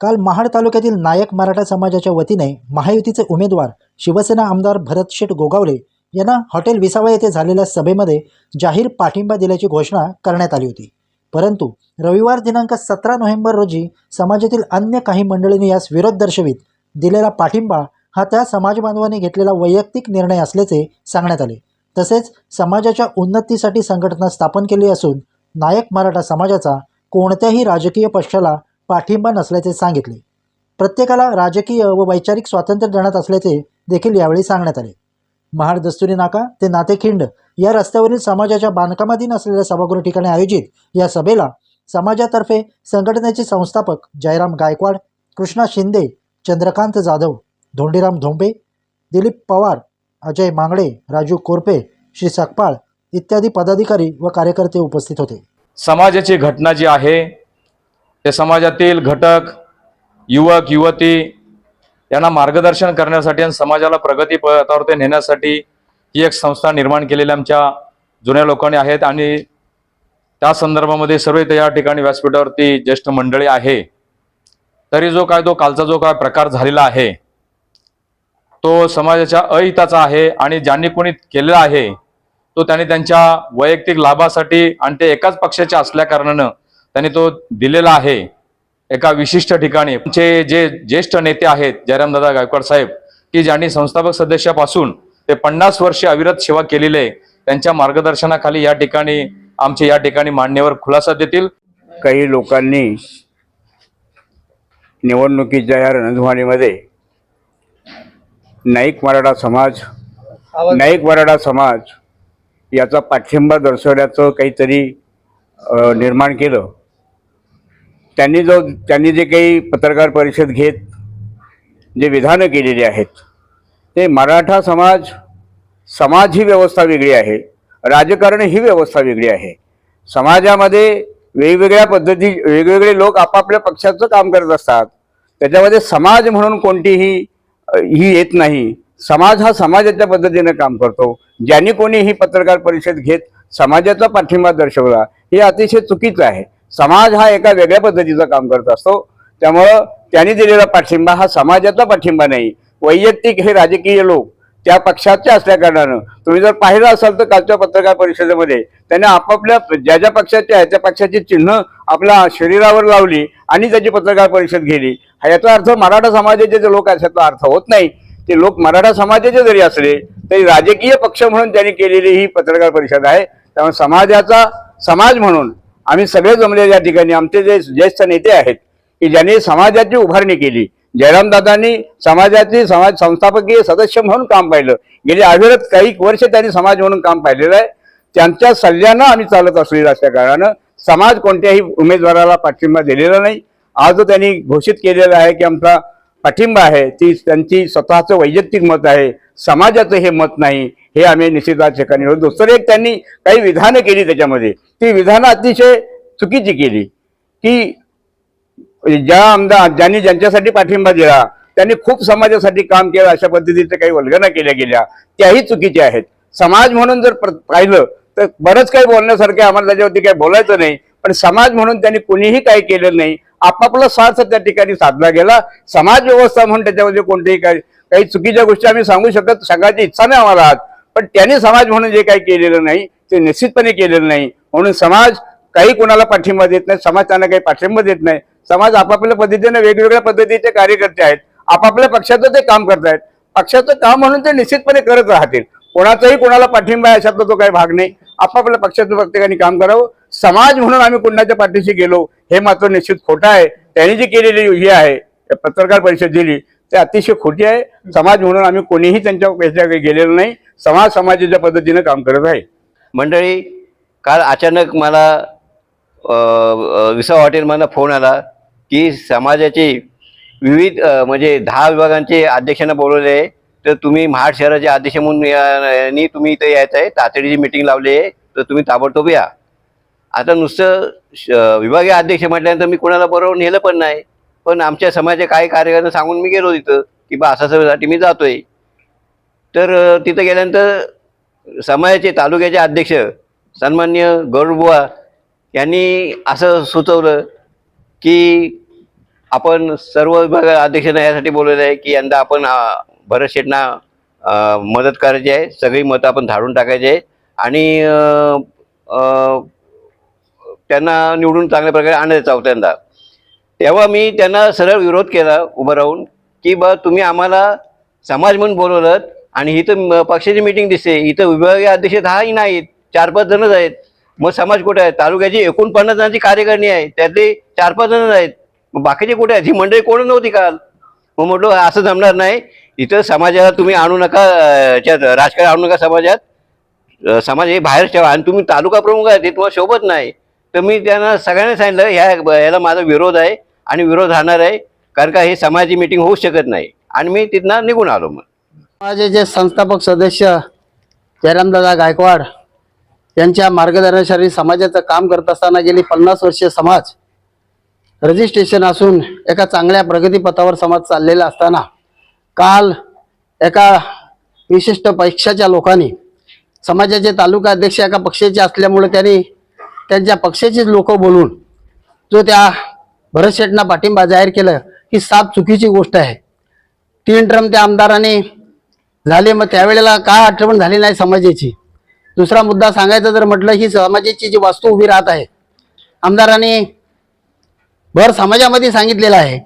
काल महाड तालुक्यातील नायक मराठा समाजाच्या वतीने महायुतीचे उमेदवार शिवसेना आमदार भरतशेठ गोगावले यांना हॉटेल विसावा येथे झालेल्या सभेमध्ये जाहीर पाठिंबा दिल्याची घोषणा करण्यात आली होती. परंतु रविवार दिनांक सतरा नोव्हेंबर रोजी समाजातील अन्य काही मंडळींनी यास विरोध दर्शवित दिलेला पाठिंबा हा त्या समाजबांधवांनी घेतलेला वैयक्तिक निर्णय असल्याचे सांगण्यात आले. तसेच समाजाच्या उन्नतीसाठी संघटना स्थापन केली असून नायक मराठा समाजाचा कोणत्याही राजकीय पक्षाला पाठिंबा नसल्याचे सांगितले. प्रत्येकाला राजकीय व वैचारिक स्वातंत्र्य देण्यात असल्याचे देखील यावेळी सांगण्यात आले. महाड दस्तुरी नाका ते नातेखिंड या रस्त्यावरील समाजाच्या बांधकामाधीन असलेल्या सभागृह ठिकाणी आयोजित या सभेला समाजातर्फे संघटनेचे संस्थापक जयराम गायकवाड कृष्णा शिंदे चंद्रकांत जाधव धोंडीराम धोंबे दिलीप पवार अजय मांगडे राजू कोरपे श्री सकपाळ इत्यादी पदाधिकारी व कार्यकर्ते उपस्थित होते. समाजाची घटना जी आहे ते समाजातील घटक युवक युवती यांना मार्गदर्शन करण्यासाठी आणि समाजाला प्रगती पथावरती नेण्यासाठी ही एक संस्था निर्माण केलेली आमच्या जुन्या लोकांनी आहेत आणि त्या संदर्भामध्ये सर्व इथे या ठिकाणी व्यासपीठावरती ज्येष्ठ मंडळी आहे. तरी जो काय तो कालचा जो काय प्रकार झालेला आहे तो समाजाच्या अहिताचा आहे आणि ज्यांनी कोणी केलेला आहे तो त्यांनी त्यांच्या वैयक्तिक लाभासाठी आणि ते एकाच पक्षाचे असल्या कारणानं त्यांनी तो दिलेला आहे एका विशिष्ट ठिकाणी. आमचे जे ज्येष्ठ नेते आहेत जयरामदादा गायकवाड साहेब की ज्यांनी संस्थापक सदस्यापासून ते पन्नास वर्षे अविरत सेवा केलेली आहे त्यांच्या मार्गदर्शनाखाली या ठिकाणी आमचे या ठिकाणी मान्यवर खुलासा देतील. काही लोकांनी निवडणुकीच्या या रणधुमाळीमध्ये नाईक मराठा समाज नाईक मराठा समाज याचा पाठिंबा दर्शवण्याचं काहीतरी निर्माण केलं. त्यांनी जो त्यांनी जे काही पत्रकार परिषद घेत जे विधानं केलेली आहेत ते मराठा समाज समाज ही व्यवस्था वेगळी आहे राजकारण ही व्यवस्था वेगळी आहे. समाजामध्ये वेगवेगळ्या पद्धती वेगवेगळे लोक आपापल्या पक्षाचं काम करत असतात. त्याच्यामध्ये समाज म्हणून कोणतीही ही येत नाही. समाज हा समाजाच्या पद्धतीने काम करतो. ज्यांनी कोणी ही पत्रकार परिषद घेत समाजाचा पाठिंबा दर्शवला हे अतिशय चुकीचं आहे. समाज हा एका वेगळ्या पद्धतीचं काम करत असतो. त्यामुळं त्यांनी दिलेला पाठिंबा हा समाजाचा पाठिंबा नाही. वैयक्तिक हे राजकीय लोक त्या पक्षाचे असल्याकारणानं तुम्ही जर पाहिलं असाल तर कालच्या पत्रकार परिषदेमध्ये त्यांनी आपापल्या ज्या ज्या पक्षाचे आहे त्या पक्षाची चिन्ह आपल्या शरीरावर लावली आणि त्याची पत्रकार परिषद गेली हा याचा अर्थ मराठा समाजाचे जे लोक आहेत त्याचा अर्थ होत नाही. ते लोक मराठा समाजाचे जरी असले तरी राजकीय पक्ष म्हणून त्यांनी केलेली ही पत्रकार परिषद आहे. त्यामुळे समाजाचा समाज म्हणून आम्ही सगळे जमले या ठिकाणी. आमचे जे ज्येष्ठ नेते आहेत की ज्यांनी समाजाची उभारणी केली. जयरामदादांनी समाजाची समाज संस्थापकीय सदस्य म्हणून काम पाहिलं. गेली अविरत काही वर्ष त्यांनी समाज म्हणून काम पाहिलेलं आहे. त्यांच्या सल्ल्यानं आम्ही चालत असलेलं असल्या कारणानं समाज कोणत्याही उमेदवाराला पाठिंबा दिलेला नाही. आज जो त्यांनी घोषित केलेला आहे की आमचा पाठिंबा आहे. ती त्यांची स्वतःचं वैयक्तिक मत आहे. समाजाचं हे मत नाही. हे आम्ही निश्चितच ठिकाणी होतो. दुसरं एक त्यांनी काही विधानं केली त्याच्यामध्ये. ती विधानं अतिशय चुकीची केली. की ज्या आमदार ज्यांनी ज्यांच्यासाठी पाठिंबा दिला त्यांनी खूप समाजासाठी काम केलं अशा पद्धतीच्या काही वल्गना केल्या गेल्या त्याही चुकीच्या आहेत. समाज म्हणून जर प्र- पाहिलं तर बरंच काही बोलण्यासारखे आम्हाला त्याच्यावरती काही बोलायचं नाही पण समाज म्हणून त्यांनी कुणीही काही केलं नाही आपापला स्वार्थ त्या ठिकाणी साधला गेला. समाज व्यवस्था म्हणून त्याच्यामध्ये कोणतेही काही काही चुकीच्या गोष्टी आम्ही सांगू शकत सांगायची इच्छा नाही आम्हाला आज. पण त्यांनी समाज म्हणून जे काही केलेलं नाही ते निश्चितपणे केलेलं नाही. म्हणून समाज काही कोणाला पाठिंबा देत नाही समाज त्यांना काही पाठिंबा देत नाही. समाज आपापल्या पद्धतीने वेगवेगळ्या पद्धतीचे कार्यकर्ते आहेत. आपापल्या पक्षाचं ते काम करतायत पक्षाचं काम म्हणून ते निश्चितपणे करत राहतील. कोणाचाही कोणाला पाठिंबा आहे अशातला तो काही भाग नाही. आपापल्या पक्षाचं प्रत्येकाने काम करावं. समाज म्हणून आम्ही कुणाच्या पाठीशी गेलो हे मात्र निश्चित खोटं आहे. त्यांनी जी केलेली ही आहे पत्रकार परिषद दिली ते अतिशय खोटी आहे. समाज म्हणून आम्ही कोणीही त्यांच्या गेलेलो नाही. समाज समाजाच्या पद्धतीनं काम करत आहे. मंडळी काल अचानक मला विसाव अ, विसावा हॉटेलमधनं फोन आला की समाजाचे विविध म्हणजे दहा विभागांचे अध्यक्षांना बोलवले आहे. तर तुम्ही महाड शहराचे अध्यक्ष म्हणून तुम्ही इथं यायचं आहे. तातडीची मिटिंग लावली आहे. तर तुम्ही ताबडतोब या. आता नुसतं श- विभागीय अध्यक्ष म्हटल्यानंतर मी कोणाला बरोबर नेलं पण नाही. पण आमच्या समाजाच्या काही कार्यकर्ते सांगून मी गेलो तिथं की बा असा सभेसाठी मी जातोय. तर तिथं गेल्यानंतर समाजाचे तालुक्याचे अध्यक्ष सन्मान्य गौरबुवा यांनी असं सुचवलं की आपण सर्व विभाग अध्यक्षांना यासाठी बोलवलं आहे की यंदा आपण अं, भरत शेटना मदत करायची आहे. सगळी मतं आपण धाडून टाकायची आहे. आणि त्यांना निवडून चांगल्या प्रकारे आणायचं यंदा तेव्हा मी त्यांना सरळ विरोध केला उभं राहून की बा तुम्ही आम्हाला समाज म्हणून बोलवलं आणि इथं पक्षाची मिटिंग दिसते. इथं विभागीय अध्यक्ष दहाही नाहीत. चार पाच जणच आहेत. मग समाज कुठे आहे? तालुक्याची एकोणपन्नास जणांची कार्यकारिणी आहे. त्यातले चार पाच जणच आहेत. मग बाकीचे कुठे आहेत? ही मंडळी कोण नव्हती काल. मग म्हटलं असं जमणार नाही. इथं समाजाला तुम्ही आणू नका याच्यात राजकारण आणू नका समाजात. समाज हे बाहेर ठेवा. आणि तुम्ही तालुका प्रमुख आहे ते तुम्हाला शोभत नाही. तर मी त्यांना सगळ्यांना सांगितलं ह्या याला माझा विरोध आहे आणि विरोध राहणार आहे. कारण का हे समाजाची मिटिंग होऊ शकत नाही. आणि मी तिथनं निघून आलो मग. माझे जे संस्थापक सदस्य जयरामदादा गायकवाड यांच्या मार्गदर्शनाखाली समाजाचं काम करत असताना गेली पन्नास वर्षे समाज रजिस्ट्रेशन असून एका चांगल्या प्रगतीपथावर समाज चाललेला असताना काल एका विशिष्ट पक्षाच्या लोकांनी समाजाचे तालुका अध्यक्ष एका पक्षाचे असल्यामुळे त्यांनी त्यांच्या पक्षाचीच लोक बोलून जो त्या भरत शेटना पाठिंबा जाहीर केलं ही साफ चुकीची गोष्ट आहे. तीन ट्रम त्या आमदारांनी झाले मग त्यावेळेला का आठवण झाली नाही समाजाची? दुसरा मुद्दा सांगायचा जर म्हटलं ही समाजाची जी वास्तू उभी राहत आहे आमदारांनी भर समाजामध्ये सांगितलेलं आहे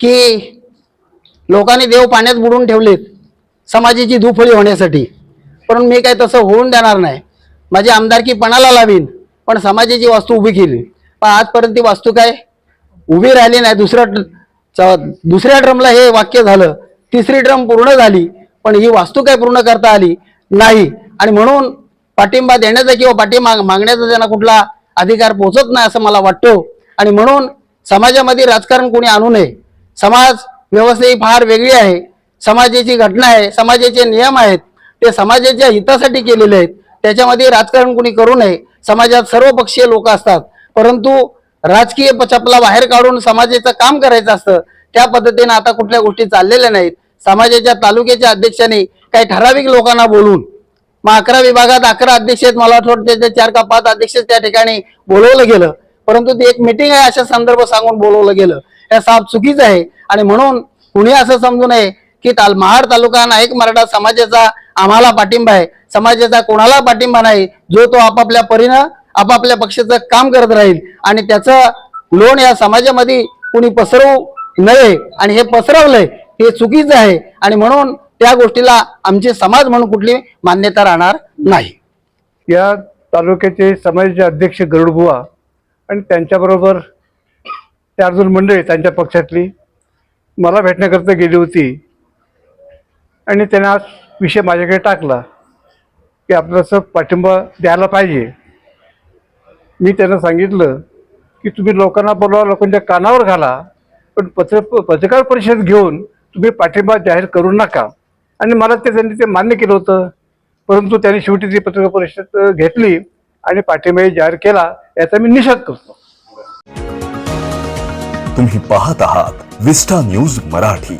की लोकांनी देव पाण्यात बुडून ठेवलेत समाजाची दुफळी होण्यासाठी. पण मी काय तसं होऊन देणार नाही. माझी आमदारकी पणाला लावीन पण समाजाची वास्तू उभी केली. पण आजपर्यंत ती वास्तू काय? उभी राहिली नाही. दुसऱ्या च- दुसऱ्या ड्रमला हे वाक्य झालं. तिसरी ड्रम पूर्ण झाली पण ही वास्तू काय पूर्ण करता आली नाही. आणि म्हणून पाठिंबा देण्याचा किंवा पाठिंबा मागण्याचा त्यांना कुठला अधिकार पोचत नाही असं मला वाटतो. आणि म्हणून समाजामध्ये राजकारण कोणी आणू नये. समाज व्यवस्था ही फार वेगळी आहे. समाजाची घटना आहे समाजाचे नियम आहेत ते समाजाच्या हितासाठी केलेले आहेत. त्याच्यामध्ये राजकारण कोणी करू नये. समाजात सर्व पक्षीय लोक असतात. परंतु राजकीय चपला बाहेर काढून समाजाचं काम करायचं असतं त्या पद्धतीने आता कुठल्या गोष्टी चाललेल्या नाहीत. समाजाच्या तालुक्याच्या अध्यक्षांनी काही ठराविक लोकांना बोलून मग अकरा विभागात अकरा अध्यक्ष आहेत. मला वाटतं त्याचे चार का पाच अध्यक्ष त्या ठिकाणी बोलवलं गेलं. परंतु ती एक मिटिंग आहे अशा संदर्भ सांगून बोलवलं गेलं. हे साफ चुकीचं आहे. आणि म्हणून कुणी असं समजू नये की ताल महाड तालुका नाईक मराठा समाजाचा आम्हाला पाठिंबा आहे. समाजाचा कोणाला पाठिंबा नाही. जो तो आपापल्या परीनं आपापल्या पक्षाचं काम करत राहील. आणि त्याचं लोण या समाजामध्ये कुणी पसरवू नये आणि हे पसरवलंय हे चुकीचं आहे. आणि म्हणून त्या गोष्टीला आमचे समाज म्हणून कुठली मान्यता राहणार नाही. या तालुक्याचे समाजाचे अध्यक्ष गरुडबुवा आणि त्यांच्याबरोबर त्या अर्जुन मंडळी त्यांच्या पक्षातली. मला भेटण्याकरता गेली होती. आणि त्यांना आज विषय माझ्याकडे टाकला की आपल्याला असं पाठिंबा द्यायला पाहिजे. मी त्यांना सांगितलं की तुम्ही लोकांना बोलवा लोकांच्या कानावर घाला पण पत्र पत्रकार परिषद घेऊन तुम्ही पाठिंबा जाहीर करू नका. आणि मला ते त्यांनी ते मान्य केलं होतं. परंतु त्यांनी शेवटी ती पत्रकार परिषद घेतली आणि पाठिंबा जाहीर केला याचा मी निषेध करतो. तुम्ही पाहत आहात विस्टा न्यूज मराठी.